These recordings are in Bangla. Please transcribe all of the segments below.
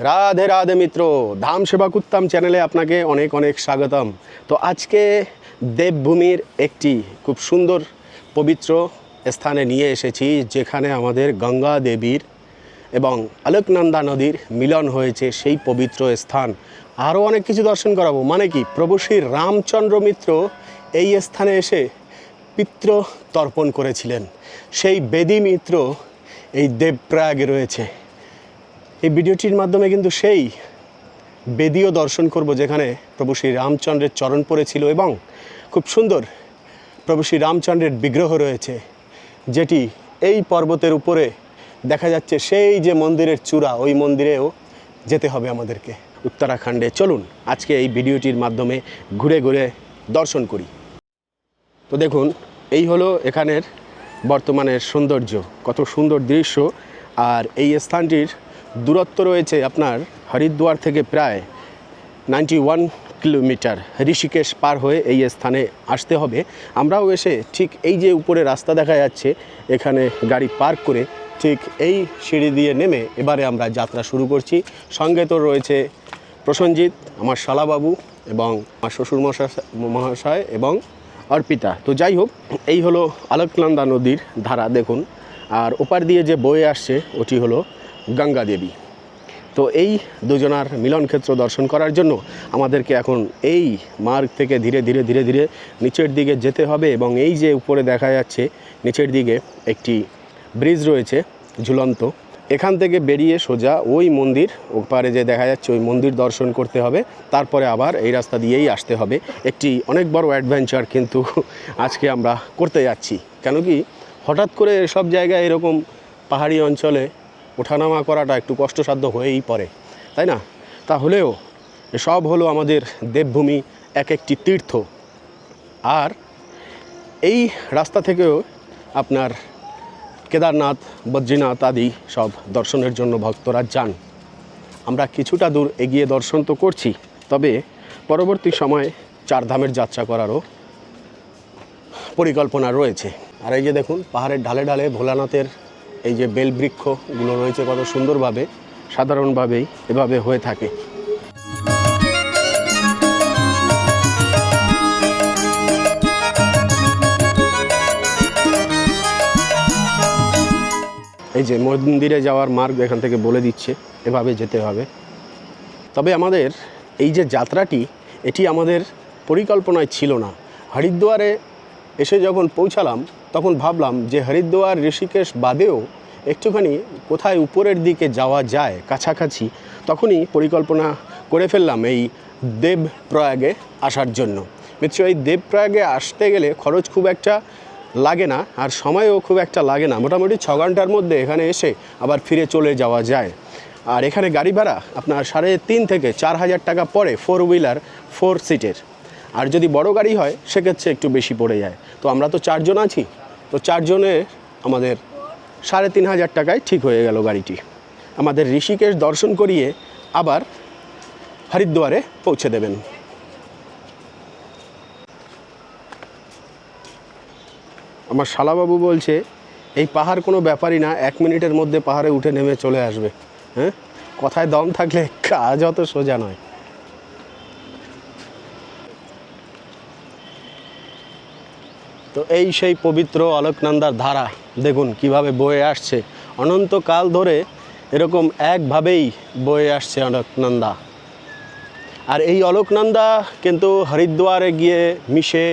রাধে রাধে মিত্র, ধাম সেবা কুত্তাম চ্যানেলে আপনাকে অনেক অনেক স্বাগতম। তো আজকে দেবভূমির একটি খুব সুন্দর পবিত্র স্থানে নিয়ে এসেছি, যেখানে আমাদের গঙ্গা দেবীর এবং আলোকনন্দা নদীর মিলন হয়েছে সেই পবিত্র স্থান। আরও অনেক কিছু দর্শন করাবো। মানে কি, প্রভু শ্রী রামচন্দ্র মিত্র এই স্থানে এসে পিত্র তর্পণ করেছিলেন। সেই বেদী মিত্র এই দেবপ্রয়াগে রয়েছে। এই ভিডিওটির মাধ্যমে কিন্তু সেই বেদীয় দর্শন করব যেখানে প্রভু শ্রী রামচন্দ্রের চরণ পড়েছিল এবং খুব সুন্দর প্রভু শ্রী রামচন্দ্রের বিগ্রহ রয়েছে, যেটি এই পর্বতের উপরে দেখা যাচ্ছে সেই যে মন্দিরের চূড়া, ওই মন্দিরেও যেতে হবে আমাদেরকে উত্তরাখণ্ডে। চলুন আজকে এই ভিডিওটির মাধ্যমে ঘুরে ঘুরে দর্শন করি। তো দেখুন, এই হলো এখানের বর্তমানের সৌন্দর্য, কত সুন্দর দৃশ্য। আর এই স্থানটির দূরত্ব রয়েছে আপনার হরিদ্বার থেকে প্রায় নাইনটি ওয়ান কিলোমিটার ঋষিকেশ পার হয়ে এই স্থানে আসতে হবে। আমরাও এসে ঠিক এই যে উপরে রাস্তা দেখা যাচ্ছে, এখানে গাড়ি পার্ক করে ঠিক এই সিঁড়ি দিয়ে নেমে এবারে আমরা যাত্রা শুরু করছি। সঙ্গে তো রয়েছে প্রসঞ্জিৎ আমার শালাবাবু এবং আমার শ্বশুর মহাশয় এবং অর্পিতা। তো যাই হোক, এই হলো আলোকনন্দা নদীর ধারা, দেখুন। আর ওপার দিয়ে যে বয়ে আসছে, ওটি হলো গঙ্গা দেবী। তো এই দুজনার মিলন ক্ষেত্র দর্শন করার জন্য আমাদেরকে এখন এই মার্গ থেকে ধীরে ধীরে ধীরে ধীরে নিচের দিকে যেতে হবে এবং এই যে উপরে দেখা যাচ্ছে, নিচের দিকে একটি ব্রিজ রয়েছে ঝুলন্ত। এখান থেকে বেরিয়ে সোজা ওই মন্দির, ওপারে যে দেখা যাচ্ছে ওই মন্দির দর্শন করতে হবে। তারপরে আবার এই রাস্তা দিয়েই আসতে হবে। একটি অনেক বড় অ্যাডভেঞ্চার কিন্তু আজকে আমরা করতে যাচ্ছি। কেন কি? হঠাৎ করে সব জায়গায় এরকম পাহাড়ি অঞ্চলে ওঠানামা করাটা একটু কষ্টসাধ্য হয়েই পড়ে, তাই না? তাহলেও সব হলো আমাদের দেবভূমি এক একটি তীর্থ। আর এই রাস্তা থেকেও আপনার কেদারনাথ, বদ্রীনাথ আদি সব দর্শনের জন্য ভক্তরা যান। আমরা কিছুটা দূর এগিয়ে দর্শন তো করছি, তবে পরবর্তী সময়ে চারধামের যাত্রা করারও পরিকল্পনা রয়েছে। আর এই যে দেখুন, পাহাড়ের ঢালে ঢালে ভোলানাথের এই যে বেলবৃক্ষগুলো রয়েছে কত সুন্দরভাবে, সাধারণভাবেই এভাবে হয়ে থাকে। এই যে মন্দিরে যাওয়ার মার্গ এখান থেকে বলে দিচ্ছে, এভাবে যেতে হবে। তবে আমাদের এই যে যাত্রাটি, এটি আমাদের পরিকল্পনায় ছিল না। হরিদ্বারে এসে যখন পৌঁছালাম, তখন ভাবলাম যে হরিদ্বার ঋষিকেশ বাদেও একটুখানি কোথায় উপরের দিকে যাওয়া যায় কাছাকাছি, তখনই পরিকল্পনা করে ফেললাম এই দেবপ্রয়াগে আসার জন্য। মিত্র এই দেবপ্রয়াগে আসতে গেলে খরচ খুব একটা লাগে না আর সময়ও খুব একটা লাগে না। মোটামুটি ছ ঘণ্টার মধ্যে এখানে এসে আবার ফিরে চলে যাওয়া যায়। আর এখানে গাড়ি ভাড়া আপনার সাড়ে তিন থেকে চার হাজার টাকা পড়ে ফোর হুইলার ফোর সিটের আর যদি বড় গাড়ি হয়, সেক্ষেত্রে একটু বেশি পড়ে যায়। তো আমরা তো চারজন আছি। তো চারজনে আমাদের সাড়ে তিন হাজার টাকায় ঠিক হয়ে গেল গাড়িটি। আমাদের ঋষিকেশ দর্শন করিয়ে আবার হরিদ্বারে পৌঁছে দেবেন। আমার শালাবাবু বলছে, এই পাহাড় কোনো ব্যাপারই না, এক মিনিটের মধ্যে পাহাড়ে উঠে নেমে চলে আসবে। হ্যাঁ? কথায় দম থাকলে কাজ অত সোজা নয়। তো এই সেই পবিত্র অলোকনন্দার ধারা, দেখুন কীভাবে বয়ে আসছে। অনন্তকাল ধরে এরকম একভাবেই বয়ে আসছে অলোকনন্দা আর এই অলোকনন্দা কিন্তু হরিদ্বারে গিয়ে মিশে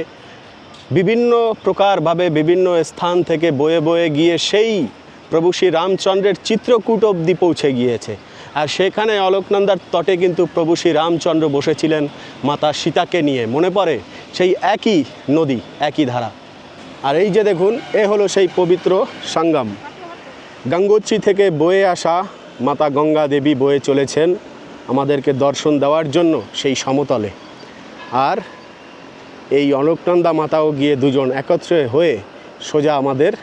বিভিন্ন প্রকারভাবে বিভিন্ন স্থান থেকে বয়ে বয়ে গিয়ে সেই প্রভু শ্রী রামচন্দ্রের চিত্রকূট অবধি পৌঁছে গিয়েছে। আর সেখানে অলোকনন্দার তটে কিন্তু প্রভু শ্রী রামচন্দ্র বসেছিলেন মাতা সীতাকে নিয়ে। মনে পড়ে? সেই একই নদী, একই ধারা। আর এই যে দেখুন, এ হলো সেই পবিত্র সঙ্গম। গঙ্গোত্রী থেকে বয়ে আসা মাতা গঙ্গা দেবী বয়ে চলেছেন আমাদেরকে দর্শন দেওয়ার জন্য সেই সমতলে। আর এই অলোকনন্দা মাতাও গিয়ে দুজন একত্রে হয়ে সোজা আমাদের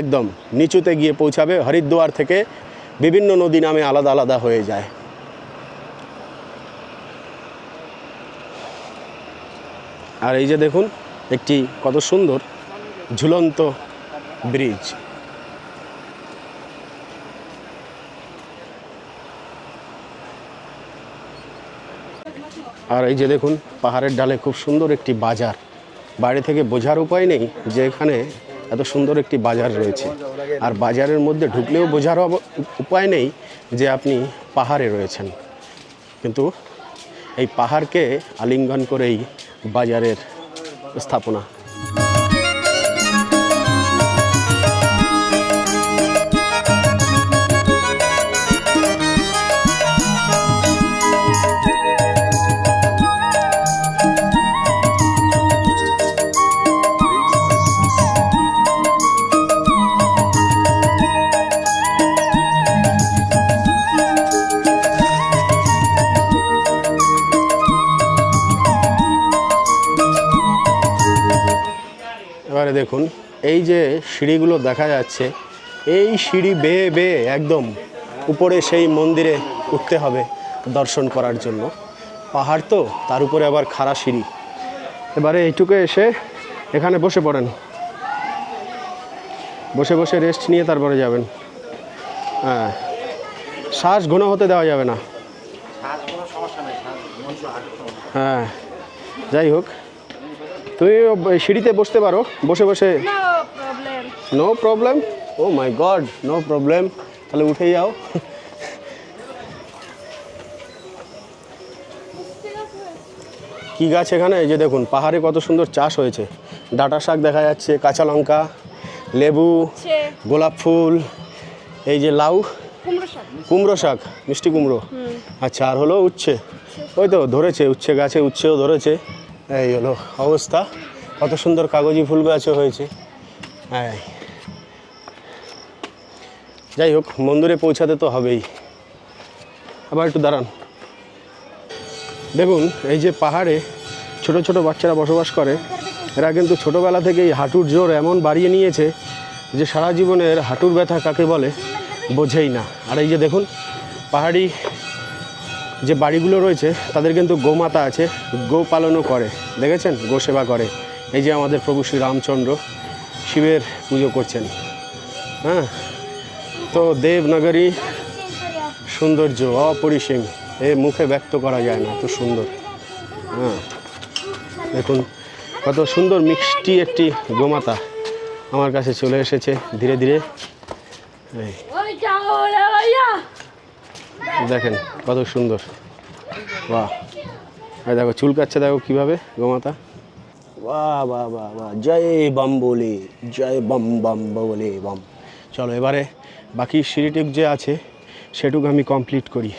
একদম নিচুতে গিয়ে পৌঁছাবে, হরিদ্বার থেকে বিভিন্ন নদী নামে আলাদা আলাদা হয়ে যায়। আর এই যে দেখুন, একটি কত সুন্দর ঝুলন্ত ব্রিজ। আর এই যে দেখুন, পাহাড়ের ডালে খুব সুন্দর একটি বাজার। বাইরে থেকে বোঝার উপায় নেই যে এখানে এত সুন্দর একটি বাজার রয়েছে। আর বাজারের মধ্যে ঢুকলেও বোঝার উপায় নেই যে আপনি পাহাড়ে রয়েছেন। কিন্তু এই পাহাড়কে আলিঙ্গন করেই বাজারের স্থাপনা দেখুন এই যে সিঁড়িগুলো দেখা যাচ্ছে এই সিঁড়ি বেয়ে বেয়ে একদম উপরে সেই মন্দিরে উঠতে হবে দর্শন করার জন্য। পাহাড় তো তার উপরে আবার খাড়া সিঁড়ি। এবারে এইটুকু এসে এখানে বসে পড়েন। বসে বসে রেস্ট নিয়ে তারপরে যাবেন। হ্যাঁ শ্বাস ঘন হতে দেওয়া যাবে না। হ্যাঁ যাই হোক। তুমি সিঁড়িতে বসতে পারো বসে বসে। No problem oh my God no problem তাহলে উঠে যাও। কি গাছ এখানে? এই যে দেখুন পাহাড়ে কত সুন্দর চাষ হয়েছে। ডাটা শাক দেখা যাচ্ছে কাঁচা লঙ্কা লেবু গোলাপ ফুল এই যে লাউ। কুমড়ো শাক। কুমড়ো শাক মিষ্টি কুমড়ো। আচ্ছা আর হলো উচ্ছে। ওই তো ধরেছে উচ্ছে গাছে উচ্ছেও ধরেছে। এই হলো অবস্থা। কত সুন্দর কাগজি ফুল গাছও হয়েছে। হ্যাঁ যাই হোক, মন্দিরে পৌঁছাতে তো হবেই। আবার একটু দাঁড়ান। দেখুন, এই যে পাহাড়ে ছোট ছোট বাচ্চারা বসবাস করে, এরা কিন্তু ছোটোবেলা থেকেই হাঁটুর জোর এমন বাড়িয়ে নিয়েছে যে সারা জীবনের হাঁটুর ব্যথা কাকে বলে, বোঝেই না। আর এই যে দেখুন, পাহাড়ি যে বাড়িগুলো রয়েছে, তাদের কিন্তু গোমাতা আছে, গো পালনও করে, দেখেছেন? গো সেবা করে। এই যে আমাদের প্রভু শ্রী রামচন্দ্র, শিবের পুজো করছেন। হ্যাঁ? তো দেবনগরী সৌন্দর্য অপরিসীম, এ মুখে ব্যক্ত করা যায় না, এত সুন্দর। হ্যাঁ? দেখুন, কত সুন্দর মিষ্টি একটি গোমাতা আমার কাছে চলে এসেছে, ধীরে ধীরে। এই। দেখেন, কত সুন্দর। বাহ। আর দেখো, চুলকাচ্ছে দেখো কীভাবে গোমাতা। বাহ বাহ বাহ বাহ। জয় বাম বলে জয় বাম বাম বলে বাম। চলো, এবারে বাকি সিঁড়িটুক যে আছে, সেটুকু আমি কমপ্লিট করি।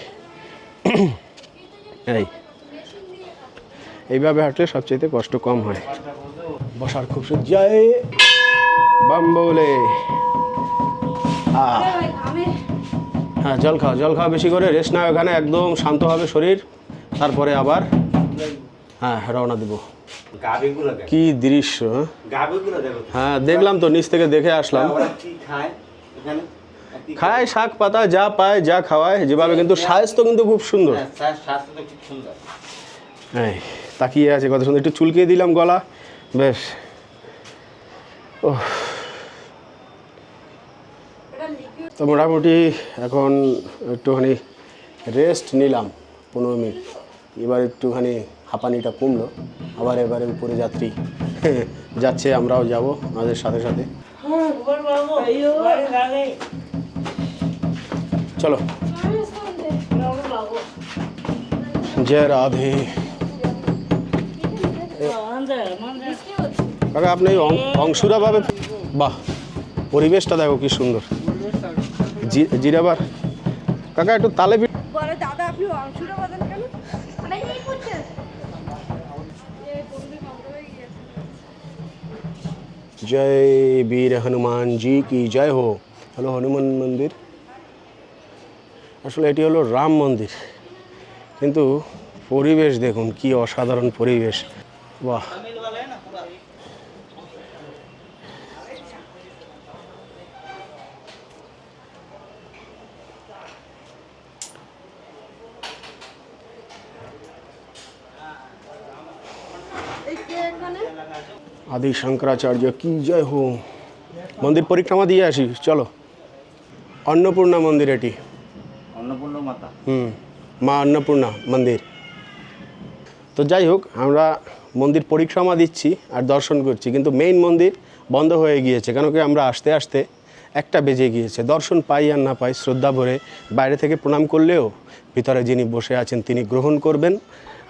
এই। এইভাবে হাঁটলে সবচেয়ে কষ্ট কম হয়। বসার খুব জয় বাম বলে আহ। হ্যাঁ জল খাও জল খাও বেশি করে রেস্ট নাও এখানে একদম শান্ত হবে শরীর। তারপরে আবার হ্যাঁ রওনা দেবো। কি দৃশ্য হ্যাঁ? হ্যাঁ দেখলাম তো নিচ থেকে দেখে আসলাম। খায় শাক পাতা যা পায় যা খাওয়ায় যেভাবে কিন্তু স্বাস্থ্য কিন্তু খুব সুন্দর। হ্যাঁ, স্বাস্থ্য- স্বাস্থ্য তো খুব সুন্দর। এই তাকিয়ে আছে কত সুন্দর একটু চুলকিয়ে দিলাম গলা বেশ। ও তো মোটামুটি এখন একটুখানি রেস্ট নিলাম পনেরো মিনিট। এবার একটুখানি হাঁপানিটা কমলো। আবার এবারে উপরে যাত্রী যাচ্ছে, আমরাও যাব আমাদের সাথে সাথে। চলো। জয় রাধে। আপনি এই অং- অংশুরাভাবে বাহ, পরিবেশটা দেখো কি সুন্দর। জিরাবার। কাকা একটু তালে দাদা আপনি অংশটা বাজান কেন? এই করছে। জয় বীর হনুমান জি কি জয় হো। হলো হনুমান মন্দির। আসলে এটি হলো রাম মন্দির। কিন্তু পরিবেশ দেখুন কি অসাধারণ পরিবেশ। বাহ এই কে এখানে আদি শঙ্করাচার্য কি জয় হো। মন্দির পরিক্রমা দিয়ে আসি চলো। অন্নপূর্ণা মন্দির এটি। অন্নপূর্ণ মাতা। হুম মা অন্নপূর্ণা মন্দির। তো যাই হোক আমরা মন্দির পরিক্রমা দিচ্ছি আর দর্শন করছি কিন্তু মেইন মন্দির বন্ধ হয়ে গিয়েছে কেন কি আমরা আসতে আসতে একটা বেজে গিয়েছে। দর্শন পাই আর না পাই শ্রদ্ধা ভরে বাইরে থেকে প্রণাম করলেও ভিতরে যিনি বসে আছেন তিনি গ্রহণ করবেন।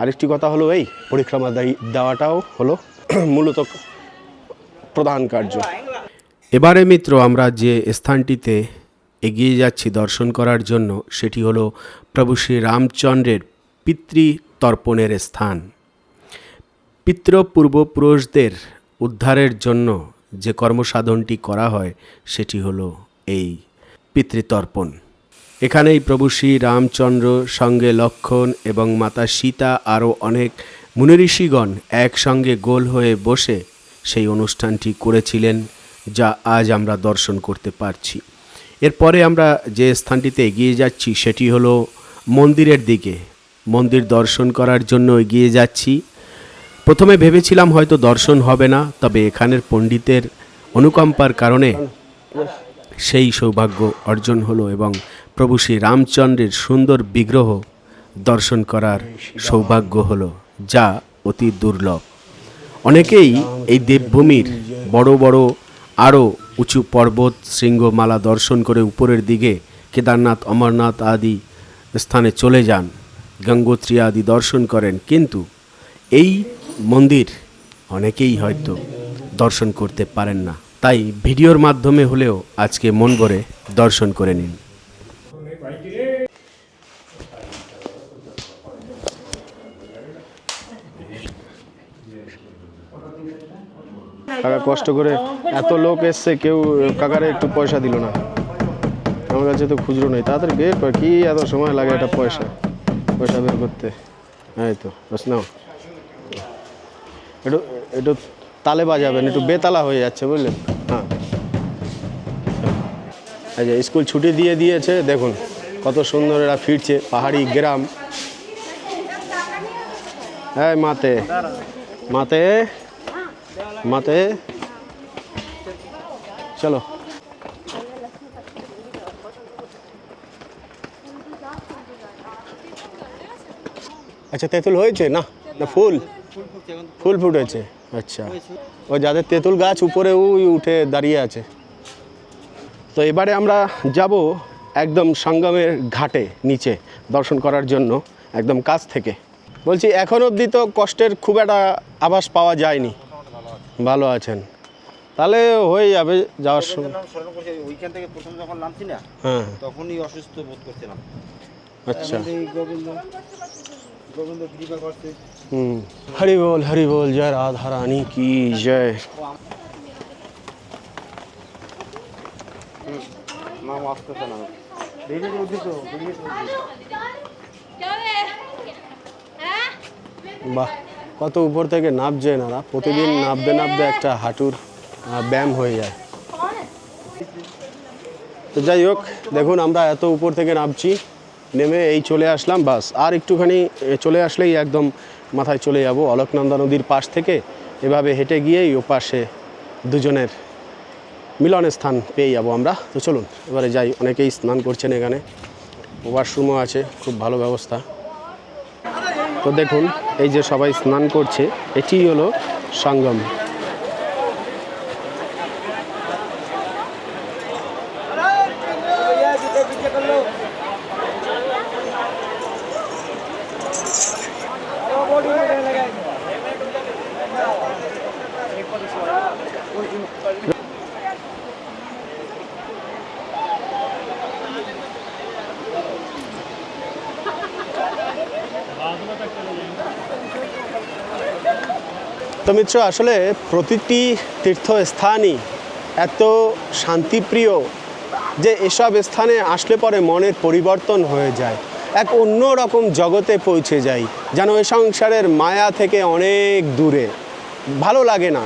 আরেকটি কথা হলো এই পরিক্রমা দেওয়াটাও হলো মূলত প্রধান কার্য। এবারে মিত্র, আমরা যে স্থানটিতে এগিয়ে যাচ্ছি দর্শন করার জন্য, সেটি হলো প্রভু শ্রী রামচন্দ্রের পিতৃতর্পণের স্থান। পিতৃ পূর্বপুরুষদের উদ্ধারের জন্য যে কর্মসাধনটি করা হয়, সেটি হলো এই পিতৃতর্পণ। এখানেই প্রভু শ্রী রামচন্দ্র সঙ্গে লক্ষণ এবং মাতা সীতা আরও অনেক মুনিঋষিগণ একসঙ্গে গোল হয়ে বসে সেই অনুষ্ঠানটি করেছিলেন, যা আজ আমরা দর্শন করতে পারছি। এরপরে আমরা যে স্থানটিতে এগিয়ে যাচ্ছি, সেটি হলো মন্দিরের দিকে। মন্দির দর্শন করার জন্য এগিয়ে যাচ্ছি। প্রথমে ভেবেছিলাম হয়তো দর্শন হবে না, তবে এখানের পণ্ডিতের অনুকম্পার কারণে সেই সৌভাগ্য অর্জন হলো এবং প্রভু শ্রী রামচন্দ্রের সুন্দর বিগ্রহ দর্শন করার সৌভাগ্য হলো। যা অতি দুর্লভ। অনেকেই এই দেবভূমির বড় বড় আরও উঁচু পর্বত, শৃঙ্গমালা দর্শন করে উপরের দিকে কেদারনাথ, অমরনাথ আদি স্থানে চলে যান, গঙ্গোত্রী আদি দর্শন করেন। কিন্তু এই মন্দির অনেকেই হয়তো দর্শন করতে পারেন না। তাই ভিডিওর মাধ্যমে হলেও আজকে মন ভরে দর্শন করে নিন। কাকা কষ্ট করে এত লোক এসছে, কেউ, কাকারে একটু পয়সা দিল না। আমার কাছে তো খুচরো নেই। তাড়াতাড়ি কি এত সময় লাগে একটা পয়সা? পয়সা বের করতে। এই তো, বাস নাও। একটু একটু তালে বাজাবেন, একটু বেতালা হয়ে যাচ্ছে বুঝলেন হ্যাঁ। আচ্ছা স্কুল ছুটি দিয়ে দিয়েছে, দেখুন কত সুন্দর এরা ফিরছে, পাহাড়ি গ্রাম। হ্যাঁ মাতে মাতে। মাতে চলো। আচ্ছা তেঁতুল হয়েছে না? না, ফুল? ফুল ফুটেছে। আচ্ছা। ও যাদের তেঁতুল গাছ উপরে ওই উঠে দাঁড়িয়ে আছে। তো এবারে আমরা যাব একদম সঙ্গমের ঘাটে, নিচে, দর্শন করার জন্য, একদম কাছ থেকে। বলছি, এখন অবধি তো কষ্টের খুব একটা আভাস পাওয়া যায়নি। ভালো আছেন। তাহলে হয়ে যাবে যাওয়ার সময় ওইখান থেকে প্রথম যখন নামছি না হ্যাঁ। তখনই অসুস্থ বোধ করছিলাম। আচ্ছা। গোবিন্দ গোবিন্দ কৃপা করছে। হুম। হরি বল হরি বল জয় রাধা রানী কি জয়। নাম আসতেছে না হ্যাঁ? বাহ। কত উপর থেকে নামছে এনারা প্রতিদিন নামতে নামতে একটা হাঁটুর ব্যায়াম হয়ে যায়। তো যাই হোক দেখুন আমরা এত উপর থেকে নামছি নেমে এই চলে আসলাম বাস। আর একটুখানি চলে আসলেই একদম মাথায় চলে যাব অলকনন্দা নদীর পাশ থেকে। এভাবে হেঁটে গিয়েই ও পাশে দুজনের মিলন স্থান পেয়ে যাব আমরা। তো চলুন এবারে যাই অনেকেই স্নান করছেন এখানে। ওয়াশরুমও আছে খুব ভালো ব্যবস্থা। তো দেখুন এই যে সবাই স্নান করছে এটি হলো সঙ্গম। তো মিত্র আসলে প্রতিটি তীর্থস্থানই এত শান্তিপ্রিয় যে এসব স্থানে আসলে পরে মনের পরিবর্তন হয়ে যায়, এক অন্য রকম জগতে পৌঁছে যাই যেন এ সংসারের মায়া থেকে অনেক দূরে। ভালো লাগে না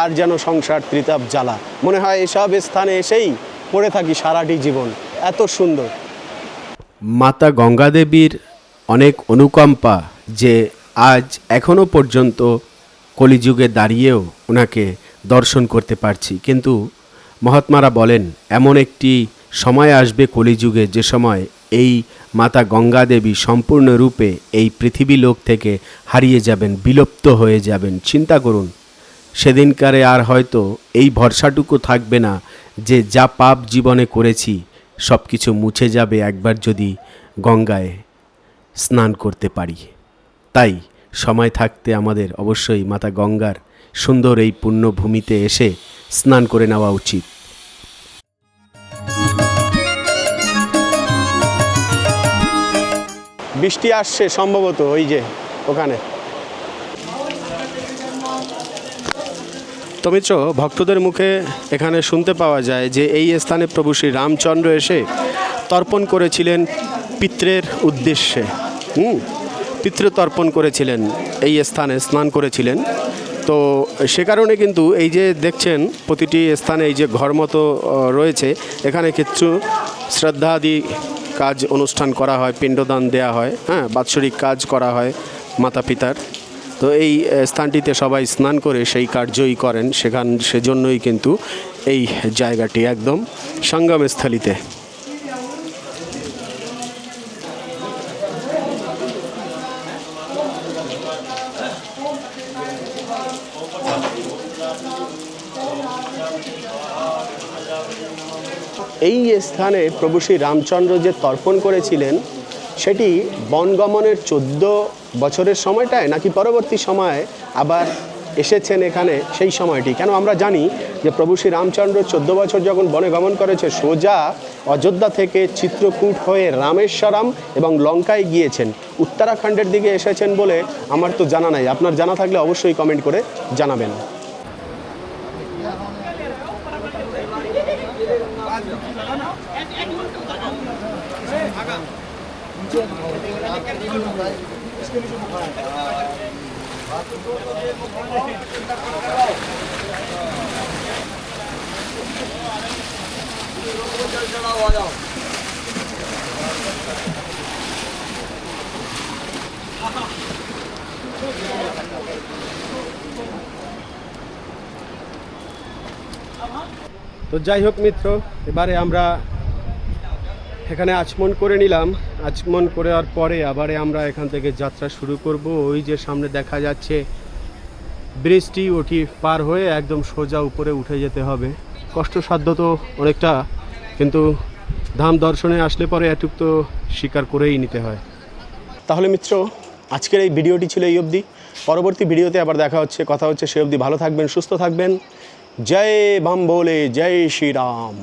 আর যেন সংসার ত্রিতাপ জ্বালা। মনে হয় এসব স্থানে এসেই পড়ে থাকি সারাটি জীবন। এত সুন্দর। মাতা গঙ্গাদেবীর অনেক অনুকম্পা যে আজ এখনও পর্যন্ত কলিযুগে দাঁড়িয়েও ওনাকে দর্শন করতে পারছি। কিন্তু মহাত্মারা বলেন, এমন একটি সময় আসবে কলিযুগে যে সময় এই মাতা গঙ্গা দেবী সম্পূর্ণরূপে এই পৃথিবী লোক থেকে হারিয়ে যাবেন, বিলুপ্ত হয়ে যাবেন। চিন্তা করুন, সেদিনকারে আর হয়তো এই ভরসাটুকু থাকবে না যে যা পাপ জীবনে করেছি সব কিছু মুছে যাবে একবার যদি গঙ্গায় স্নান করতে পারি। তাই সময় থাকতে আমাদের অবশ্যই মাতা গঙ্গার সুন্দর এই পুণ্যভূমিতে এসে স্নান করে নেওয়া উচিত। বৃষ্টি আসছে সম্ভবত ওই যে ওখানে। তো মিত্র, ভক্তদের মুখে এখানে শুনতে পাওয়া যায় যে এই স্থানে প্রভু শ্রী রামচন্দ্র এসে তর্পণ করেছিলেন পিত্রের উদ্দেশ্যে। হুম? পিতৃতর্পণ করেছিলেন, এই স্থানে স্নান করেছিলেন। তো সে কারণে কিন্তু এই যে দেখছেন প্রতিটি স্থানে এই যে ঘর মতো রয়েছে, এখানে কিছু শ্রদ্ধাদি কাজ অনুষ্ঠান করা হয়, পিণ্ডদান দেয়া হয় হ্যাঁ বাৎসরিক কাজ করা হয় মাতা পিতার তো এই স্থানটিতে সবাই স্নান করে সেই কার্যই করেন, সেখান, সেজন্যই কিন্তু এই জায়গাটি একদম সঙ্গমস্থলিতে। এই স্থানে প্রভু শ্রী রামচন্দ্র যে তর্পণ করেছিলেন, সেটি বনগমনের চোদ্দ বছরের সময়টায় নাকি পরবর্তী সময়ে আবার এসেছেন এখানে সেই সময়টি। কেন আমরা জানি যে প্রভু শ্রী রামচন্দ্র চোদ্দ বছর যখন বনে গমন করেছে, সোজা অযোধ্যা থেকে চিত্রকূট হয়ে রামেশ্বরম এবং লঙ্কায় গিয়েছেন। উত্তরাখণ্ডের দিকে এসেছেন বলে আমার তো জানা নাই। আপনার জানা থাকলে অবশ্যই কমেন্ট করে জানাবেন। चढ़ाओ आ जाओ अब हम তো যাই হোক মিত্র, এবারে আমরা এখানে আচমন করে নিলাম। আচমন করার পরে আবারে আমরা এখান থেকে যাত্রা শুরু করব। ওই যে সামনে দেখা যাচ্ছে ব্রিজটি ওটি পার হয়ে একদম সোজা উপরে উঠে যেতে হবে। কষ্টসাধ্য তো অনেকটা, কিন্তু ধাম দর্শনে আসলে পরে এটুক তো স্বীকার করেই নিতে হয়। তাহলে মিত্র, আজকের এই ভিডিওটি ছিল এই অবধি। পরবর্তী ভিডিওতে আবার দেখা হচ্ছে, কথা হচ্ছে, সে অবধি ভালো থাকবেন, সুস্থ থাকবেন। জয় বাম বলে জয় শ্রীরাম